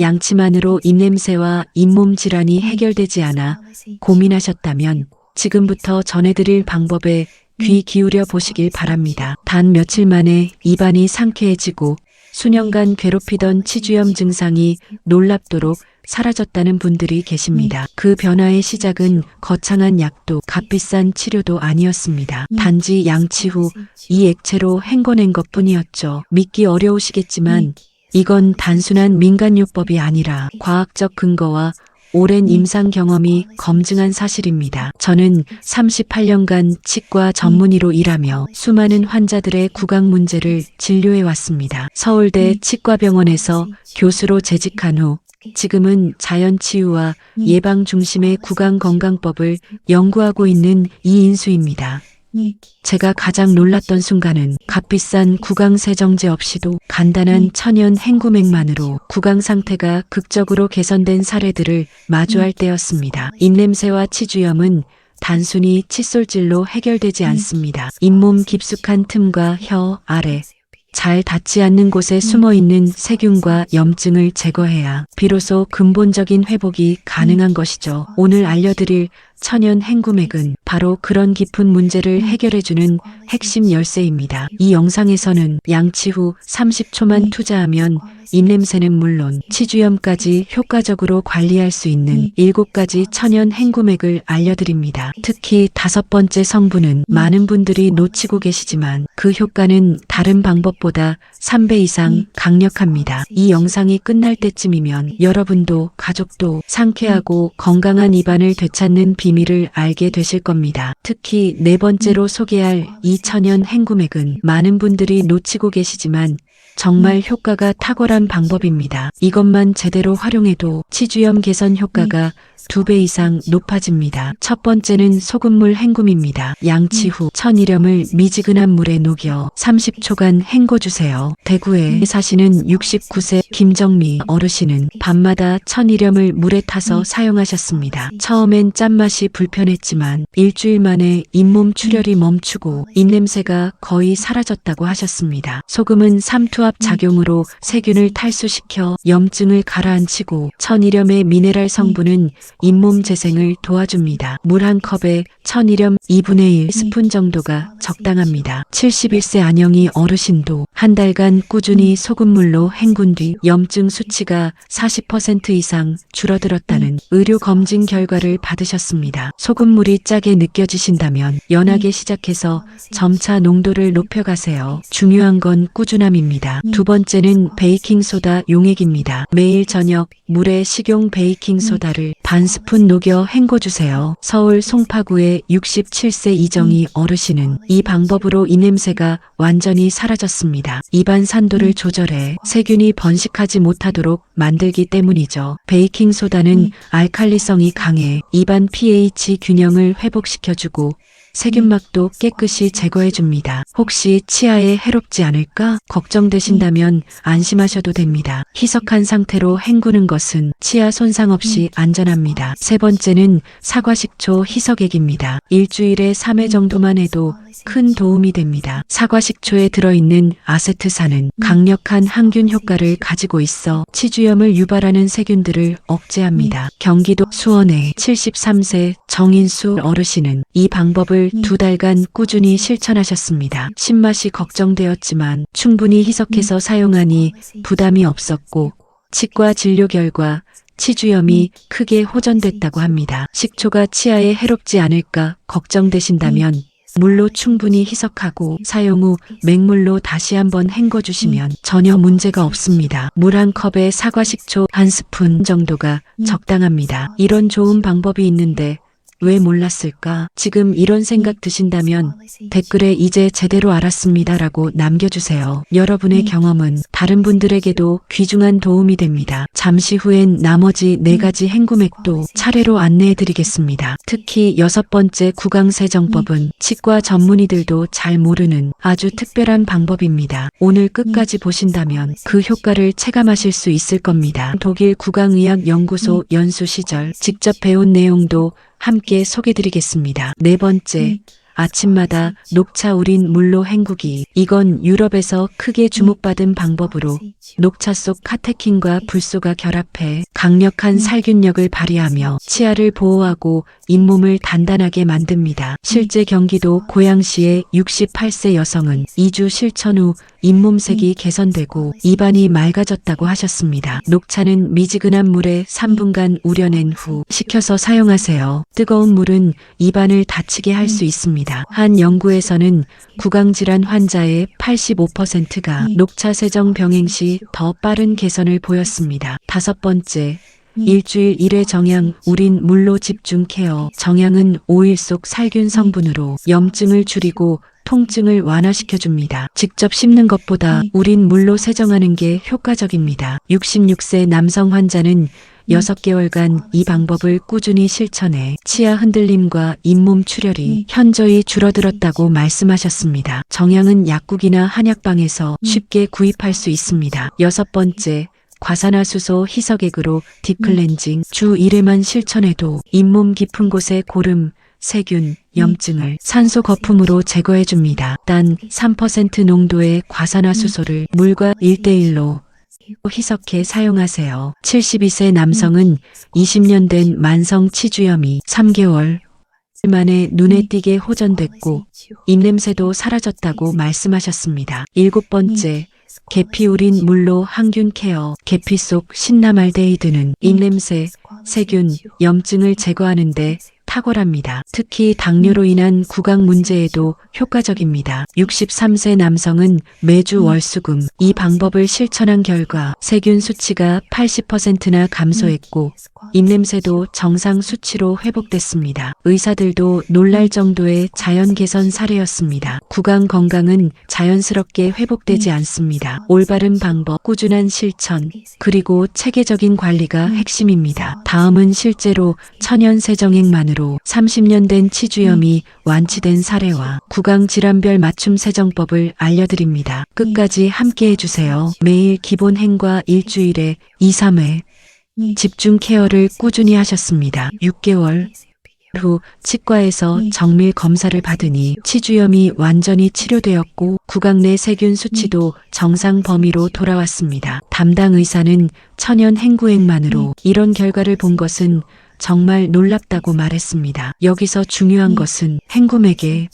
양치만으로 입냄새와 잇몸 질환이 해결되지 않아 고민하셨다면 지금부터 전해드릴 방법에 귀 기울여 보시길 바랍니다. 단 며칠 만에 입안이 상쾌해지고 수년간 괴롭히던 치주염 증상이 놀랍도록 사라졌다는 분들이 계십니다. 그 변화의 시작은 거창한 약도 값비싼 치료도 아니었습니다. 단지 양치 후 이 액체로 헹궈낸 것 뿐이었죠. 믿기 어려우시겠지만 이건 단순한 민간요법이 아니라 과학적 근거와 오랜 임상 경험이 검증한 사실입니다. 저는 38년간 치과 전문의로 일하며 수많은 환자들의 구강 문제를 진료해 왔습니다. 서울대 치과병원에서 교수로 재직한 후 지금은 자연 치유와 예방 중심의 구강 건강법을 연구하고 있는 이인수입니다. 제가 가장 놀랐던 순간은 값비싼 구강 세정제 없이도 간단한 천연 헹구맥만으로 구강 상태가 극적으로 개선된 사례들을 마주할 때였습니다. 입냄새와 치주염은 단순히 칫솔질로 해결되지 않습니다. 잇몸 깊숙한 틈과 혀 아래 잘 닿지 않는 곳에 숨어 있는 세균과 염증을 제거해야 비로소 근본적인 회복이 가능한 것이죠. 오늘 알려드릴 천연 헹구맥은 바로 그런 깊은 문제를 해결해주는 핵심 열쇠입니다. 이 영상에서는 양치 후 30초만 투자하면 입냄새는 물론 치주염까지 효과적으로 관리할 수 있는 7가지 천연 헹구맥을 알려드립니다. 특히 다섯 번째 성분은 많은 분들이 놓치고 계시지만 그 효과는 다른 방법보다 3배 이상 강력합니다. 이 영상이 끝날 때쯤이면 여러분도 가족도 상쾌하고 건강한 입안을 되찾는 비밀을 알게 되실 겁니다. 특히 네 번째로 소개할 이 천연 헹구맥은 많은 분들이 놓치고 계시지만 정말 효과가 탁월한 방법입니다. 이것만 제대로 활용해도 치주염 개선 효과가 두 배 이상 높아집니다. 첫 번째는 소금물 헹굼입니다. 양치 후 천일염을 미지근한 물에 녹여 30초간 헹궈주세요. 대구에 사시는 69세 김정미 어르신은 밤마다 천일염을 물에 타서 사용하셨습니다. 처음엔 짠맛이 불편했지만 일주일 만에 잇몸 출혈이 멈추고 입냄새가 거의 사라졌다고 하셨습니다. 소금은 삼투압 작용으로 세균을 탈수시켜 염증을 가라앉히고 천일염의 미네랄 성분은 잇몸 재생을 도와줍니다. 물 한 컵에 천일염 2분의 1 스푼 정도가 적당합니다. 71세 안영이 어르신도 한 달간 꾸준히 소금물로 헹군 뒤 염증 수치가 40% 이상 줄어들었다는 의료 검진 결과를 받으셨습니다. 소금물이 짜게 느껴지신다면 연하게 시작해서 점차 농도를 높여가세요. 중요한 건 꾸준함입니다. 두 번째는 베이킹소다 용액입니다. 매일 저녁 물에 식용 베이킹소다를 반 스푼 녹여 헹궈주세요. 서울 송파구의 67세 이정희 어르신은 이 방법으로 이 냄새가 완전히 사라졌습니다. 입안 산도를 조절해 세균이 번식하지 못하도록 만들기 때문이죠. 베이킹소다는 알칼리성이 강해 입안 pH 균형을 회복시켜주고 세균막도 깨끗이 제거해 줍니다. 혹시 치아에 해롭지 않을까 걱정되신다면 안심하셔도 됩니다. 희석한 상태로 헹구는 것은 치아 손상 없이 안전합니다. 세 번째는 사과 식초 희석액입니다. 일주일에 3회 정도만 해도 큰 도움이 됩니다. 사과 식초에 들어있는 아세트산은 강력한 항균 효과를 가지고 있어 치주염을 유발하는 세균들을 억제합니다. 경기도 수원의 73세 정인수 어르신은 이 방법 을 두 달간 꾸준히 실천하셨습니다. 신맛이 걱정되었지만 충분히 희석해서 사용하니 부담이 없었고 치과 진료 결과 치주염이 크게 호전됐다고 합니다. 식초가 치아에 해롭지 않을까 걱정되신다면 물로 충분히 희석하고 사용 후 맹물로 다시 한번 헹궈주시면 전혀 문제가 없습니다. 물 한 컵에 사과 식초 한 스푼 정도가 적당합니다. 이런 좋은 방법이 있는데 왜 몰랐을까? 지금 이런 생각 드신다면 댓글에 이제 제대로 알았습니다라고 남겨주세요. 여러분의 경험은 다른 분들에게도 귀중한 도움이 됩니다. 잠시 후엔 나머지 네 가지 행구맥도 차례로 안내해 드리겠습니다. 특히 여섯 번째 구강세정법은 치과 전문의들도 잘 모르는 아주 특별한 방법입니다. 오늘 끝까지 보신다면 그 효과를 체감하실 수 있을 겁니다. 독일 구강의학 연구소 연수 시절 직접 배운 내용도 함께 소개드리겠습니다. 네 번째, 아침마다 녹차 우린 물로 헹구기. 이건 유럽에서 크게 주목받은 방법으로 녹차 속 카테킨과 불소가 결합해 강력한 살균력을 발휘하며 치아를 보호하고 잇몸을 단단하게 만듭니다. 실제 경기도 고양시의 68세 여성은 2주 실천 후 잇몸색이 개선되고 입안이 맑아졌다고 하셨습니다. 녹차는 미지근한 물에 3분간 우려낸 후 식혀서 사용하세요. 뜨거운 물은 입안을 다치게 할 수 있습니다. 한 연구에서는 구강질환 환자의 85%가 녹차 세정 병행 시 더 빠른 개선을 보였습니다. 다섯 번째, 일주일 1회 정향 우린 물로 집중 케어. 정향은 오일 속 살균 성분으로 염증을 줄이고 통증을 완화시켜줍니다. 직접 씹는 것보다 우린 물로 세정하는 게 효과적입니다. 66세 남성 환자는 6개월간 이 방법을 꾸준히 실천해 치아 흔들림과 잇몸 출혈이 현저히 줄어들었다고 말씀하셨습니다. 정향은 약국이나 한약방에서 쉽게 구입할 수 있습니다. 여섯 번째, 과산화수소 희석액으로 딥클렌징 주 1회만 실천해도 잇몸 깊은 곳의 고름, 세균, 염증을 산소 거품으로 제거해 줍니다. 단 3% 농도의 과산화수소를 물과 1대1로 희석해 사용하세요. 72세 남성은 20년 된 만성 치주염이 3개월 만에 눈에 띄게 호전됐고 입냄새도 사라졌다고 말씀하셨습니다. 일곱 번째, 계피 우린 물로 항균 케어. 계피 속 신나말데히드는 입냄새, 세균, 염증을 제거하는데 탁월합니다. 특히 당뇨로 인한 구강 문제에도 효과적입니다. 63세 남성은 매주 월수금 이 방법을 실천한 결과 세균 수치가 80%나 감소했고 입냄새도 정상 수치로 회복됐습니다. 의사들도 놀랄 정도의 자연 개선 사례였습니다. 구강 건강은 자연스럽게 회복되지 않습니다. 올바른 방법, 꾸준한 실천, 그리고 체계적인 관리가 핵심입니다. 다음은 실제로 천연 세정액만으로 30년 된 치주염이 완치된 사례와 구강 질환별 맞춤 세정법을 알려드립니다. 끝까지 함께 해주세요. 매일 기본 행과 일주일에 2, 3회 집중 케어를 꾸준히 하셨습니다. 6개월 후 치과에서 정밀 검사를 받으니 치주염이 완전히 치료되었고 구강 내 세균 수치도 정상 범위로 돌아왔습니다. 담당 의사는 천연 행구액만으로 이런 결과를 본 것은 정말 놀랍다고 말했습니다. 여기서 중요한 것은 행구맥의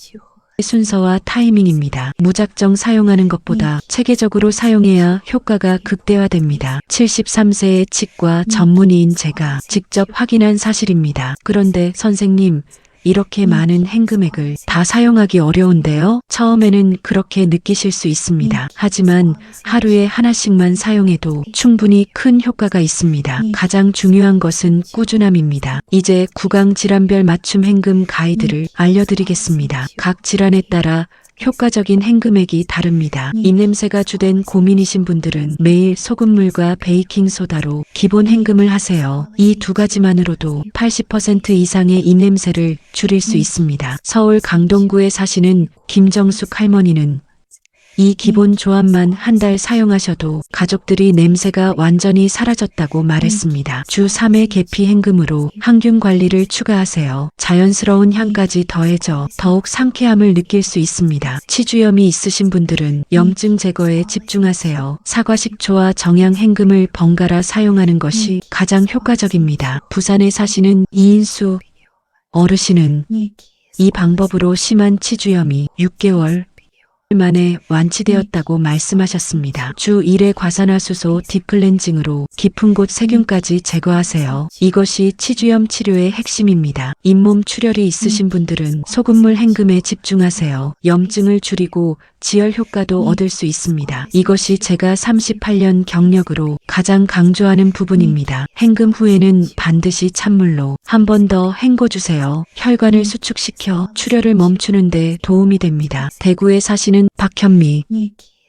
순서와 타이밍입니다. 무작정 사용하는 것보다 체계적으로 사용해야 효과가 극대화됩니다. 73세의 치과 전문의인 제가 직접 확인한 사실입니다. 그런데 선생님, 이렇게 많은 행금액을 다 사용하기 어려운데요? 처음에는 그렇게 느끼실 수 있습니다. 하지만 하루에 하나씩만 사용해도 충분히 큰 효과가 있습니다. 가장 중요한 것은 꾸준함입니다. 이제 구강 질환별 맞춤 행금 가이드를 알려드리겠습니다. 각 질환에 따라 효과적인 행금액이 다릅니다. 입냄새가 주된 고민이신 분들은 매일 소금물과 베이킹소다로 기본 행금을 하세요. 이 두 가지만으로도 80% 이상의 입냄새를 줄일 수 있습니다. 서울 강동구에 사시는 김정숙 할머니는 이 기본 조합만 한 달 사용하셔도 가족들이 냄새가 완전히 사라졌다고 말했습니다. 주 3회 계피 행금으로 항균 관리를 추가하세요. 자연스러운 향까지 더해져 더욱 상쾌함을 느낄 수 있습니다. 치주염이 있으신 분들은 염증 제거에 집중하세요. 사과 식초와 정향 행금을 번갈아 사용하는 것이 가장 효과적입니다. 부산에 사시는 이인수 어르신은 이 방법으로 심한 치주염이 6개월 만에 완치되었다고 말씀하셨습니다. 주 1회 과산화수소 딥클렌징으로 깊은 곳 세균까지 제거하세요. 이것이 치주염 치료의 핵심입니다. 잇몸 출혈이 있으신 분들은 소금물 행금에 집중하세요. 염증을 줄이고 지혈 효과도 얻을 수 있습니다. 이것이 제가 38년 경력으로 가장 강조하는 부분입니다. 행금 후에는 반드시 찬물로 한 번 더 헹궈주세요. 혈관을 수축시켜 출혈을 멈추는데 도움이 됩니다. 대구에 사시는 박현미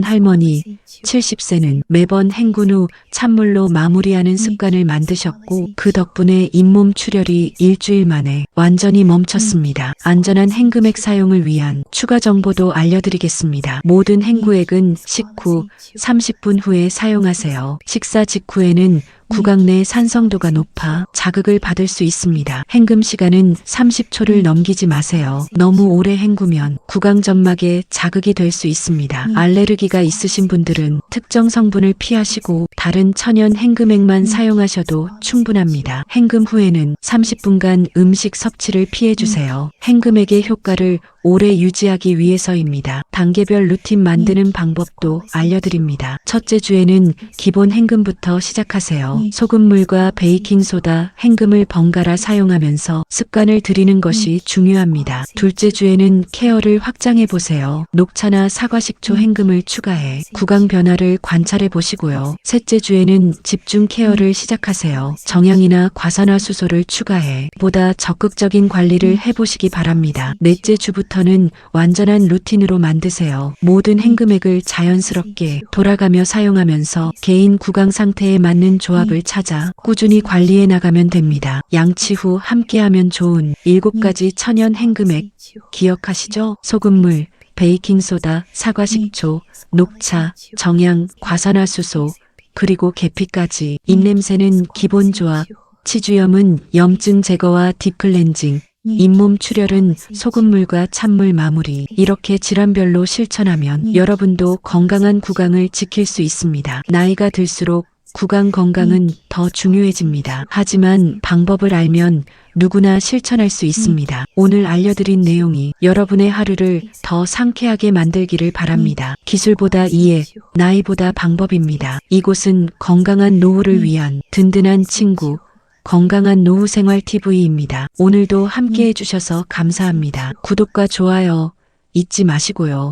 할머니 70세는 매번 행군 후 찬물로 마무리하는 습관을 만드셨고 그 덕분에 잇몸 출혈이 일주일 만에 완전히 멈췄습니다. 안전한 행금액 사용을 위한 추가 정보도 알려드리겠습니다. 모든 행구액은 식후 30분 후에 사용하세요. 식사 직후에는 구강 내 산성도가 높아 자극을 받을 수 있습니다. 헹금 시간은 30초를 넘기지 마세요. 너무 오래 헹구면 구강 점막에 자극이 될 수 있습니다. 알레르기가 있으신 분들은 특정 성분을 피하시고 다른 천연 헹금액만 사용하셔도 충분합니다. 헹금 후에는 30분간 음식 섭취를 피해 주세요. 헹금액의 효과를 오래 유지하기 위해서입니다. 단계별 루틴 만드는 방법도 알려드립니다. 첫째 주에는 기본 헹금부터 시작하세요. 소금물과 베이킹소다, 헹금을 번갈아 사용하면서 습관을 들이는 것이 중요합니다. 둘째 주에는 케어를 확장해 보세요. 녹차나 사과식초 헹금을 추가해 구강 변화를 관찰해 보시고요. 셋째 주에는 집중 케어를 시작하세요. 정향이나 과산화수소를 추가해 보다 적극적인 관리를 해보시기 바랍니다. 넷째 주부터는 완전한 루틴으로 만드세요. 모든 헹금액을 자연스럽게 돌아가며 사용하면서 개인 구강 상태에 맞는 조합 을 찾아 꾸준히 관리해 나가면 됩니다. 양치 후 함께하면 좋은 7가지 천연 헹금액 기억하시죠? 소금물, 베이킹소다, 사과식초, 녹차, 정향, 과산화수소, 그리고 계피까지 입냄새는 기본 조합, 치주염은 염증 제거와 딥클렌징, 잇몸 출혈은 소금물과 찬물 마무리. 이렇게 질환별로 실천하면 여러분도 건강한 구강을 지킬 수 있습니다. 나이가 들수록 구강 건강은 더 중요해집니다. 하지만 방법을 알면 누구나 실천할 수 있습니다. 오늘 알려드린 내용이 여러분의 하루를 더 상쾌하게 만들기를 바랍니다. 기술보다 이해, 나이보다 방법입니다. 이곳은 건강한 노후를 위한 든든한 친구, 건강한 노후 생활 TV입니다. 오늘도 함께 해주셔서 감사합니다. 구독과 좋아요 잊지 마시고요.